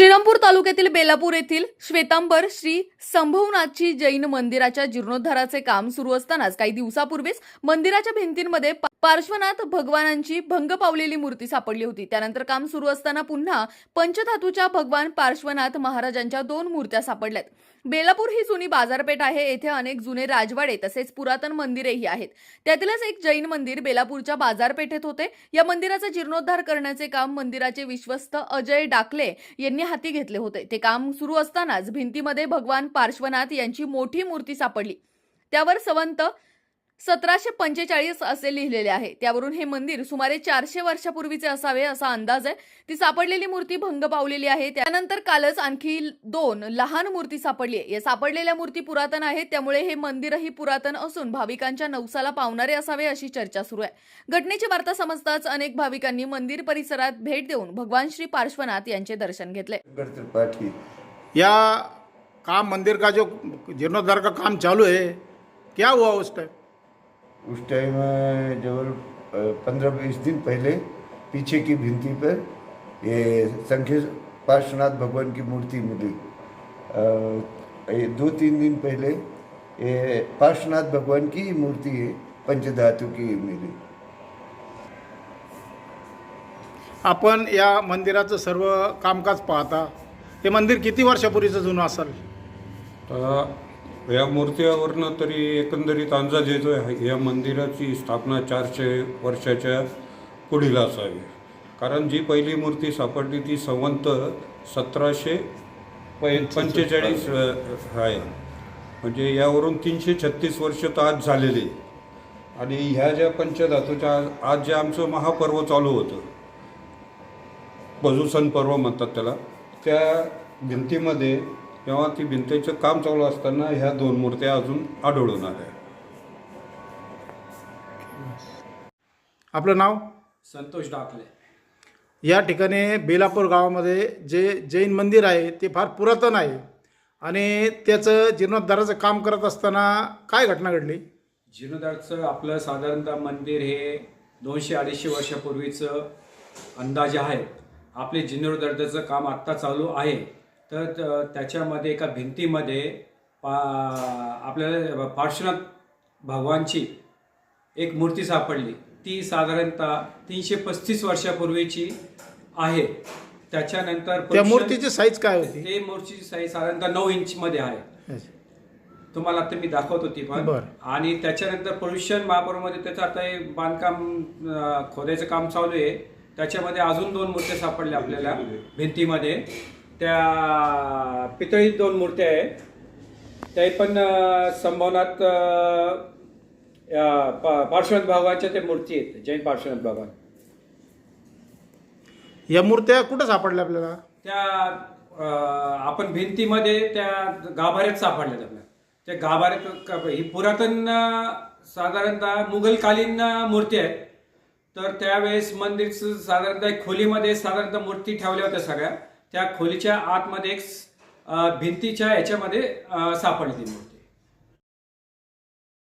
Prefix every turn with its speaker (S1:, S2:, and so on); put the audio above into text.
S1: श्रीरामपूर तालुक्यातील बेलापूर येथील श्वेतांबर श्री संभवनाथची जैन मंदिराच्या जीर्णोद्धाराचे काम सुरू असतानाच काही दिवसापूर्वीच मंदिराच्या भिंतींमध्ये पा- पार्श्वनाथ भगवानांची भंग पावलेली मूर्ती सापडली होती. त्यानंतर काम सुरू असताना पुन्हा पंचधातूच्या भगवान पार्श्वनाथ महाराजांच्या दोन मूर्त्या सापडल्यात. बेलापूर ही जुनी बाजारपेठ आहे. येथे अनेक जुने राजवाडे तसेच पुरातन मंदिरेही आहेत. त्यातीलच एक जैन मंदिर बेलापूरच्या बाजारपेठेत होते. या मंदिराचा जीर्णोद्धार करण्याचे काम मंदिराचे विश्वस्त अजय डाकले यांनी हाती घेतले होते. ते काम सुरू असतानाच भिंतीमध्ये भगवान पार्श्वनाथ यांची मोठी मूर्ती सापडली. त्यावर संवंत सतराशे पंचेचाळीस असे लिहिलेले आहे. त्यावरून हे मंदिर सुमारे चारशे वर्षापूर्वीचे असावे असा अंदाज आहे. ती सापडलेली मूर्ती भंग पावलेली आहे. त्यानंतर कालच आणखी दोन लहान मूर्ती सापडली आहे. या सापडलेल्या मूर्ती पुरातन आहेत. त्यामुळे हे मंदिरही पुरातन असून भाविकांच्या नवसाला पावणारे असावे अशी चर्चा सुरू आहे. घटनेची वार्ता समजताच अनेक भाविकांनी मंदिर परिसरात भेट देऊन भगवान श्री पार्श्वनाथ यांचे दर्शन घेतले.
S2: या काम मंदिर का जो जीर्णोद्धार का काम चालू है क्या हुआ उस टाइम
S3: उस टाइम जब पंद्रह बीस दिन पहले पीछे की भिंती पर ये संख्य पार्श्वनाथ भगवान की मूर्ति मिली। अ, ये दो तीन दिन पहले ये पार्श्वनाथ भगवान की मूर्ति है पंचधातु की मिली।
S2: आपण या मंदिराचं सर्व कामकाज पाहता हे मंदिर किती वर्षापूर्वीचं जुनं असेल?
S4: तर या मूर्त्यावरनं तरी एकंदरीत अंदाज येतो आहे या मंदिराची स्थापना चारशे वर्षाच्या पुढील असावी. कारण जी पहिली मूर्ती सापडली ती संवंत सतराशे पै पंचेचाळीस आहे म्हणजे यावरून तीनशे छत्तीस वर्ष तर आज झालेली. आणि ह्या ज्या पंचधातूच्या आज- आज जे आमचं महापर्व चालू होतं बजूसन पर्व म्हणतात त्याला त्या भिंतीमध्ये तेव्हा ती भिंतीचं काम चालू असताना ह्या दोन मूर्त्या अजून आढळून आल्या.
S2: आपलं नाव?
S5: संतोष डाकले.
S2: या ठिकाणी बेलापूर गावामध्ये जे जैन मंदिर आहे ते फार पुरातन आहे. आणि त्याचं जीर्णोद्धाराचं काम करत असताना काय घटना घडली?
S5: जीर्णोद्धारचं आपलं साधारणतः मंदिर हे दोनशे अडीचशे वर्षापूर्वीचं अंदाजे आहे. आपले जीर्णोद्धाराचं काम आत्ता चालू आहे. तर त्याच्यामध्ये एका भिंतीमध्ये पा आपल्याला पार्श्वनाथ भगवानची एक मूर्ती सापडली. ती साधारणतः तीनशे पस्तीस वर्षापूर्वीची आहे. त्याच्यानंतर
S2: त्या मूर्तीची साईज काय होती?
S5: ते मूर्तीची साईज साधारणतः नऊ इंचमध्ये आहे. तुम्हाला आता मी दाखवतो ती पण. आणि त्याच्यानंतर पोल्युशन महापौरमध्ये त्याचं आता हे बांधकाम खोदायचं काम चालू आहे. त्याच्यामध्ये अजून दोन मूर्त्या सापडल्या आपल्याला भिंतीमध्ये. त्या पितळी दोन मूर्त्या आहेत. त्या पण पा- पार्श्वनाथ भगवानच्या त्या मूर्ती आहेत जैन पार्श्वनाथ भगवान.
S2: या मूर्त्या कुठं सापडल्या आपल्याला?
S5: त्या अं, आपण भिंतीमध्ये त्या गाभाऱ्यात सापडल्यात आपल्या. त्या गाभाऱ्यात क- ही पुरातन अं, साधारणतः मुघलकालीन अं, मूर्ती आहेत. तर त्यावेळेस मंदिर साधारणतः एक खोलीमध्ये साधारणतः मूर्ती ठेवल्या होत्या सगळ्या. त्या खोलीच्या आतमध्ये एक भिंतीच्या याच्यामध्ये सापडली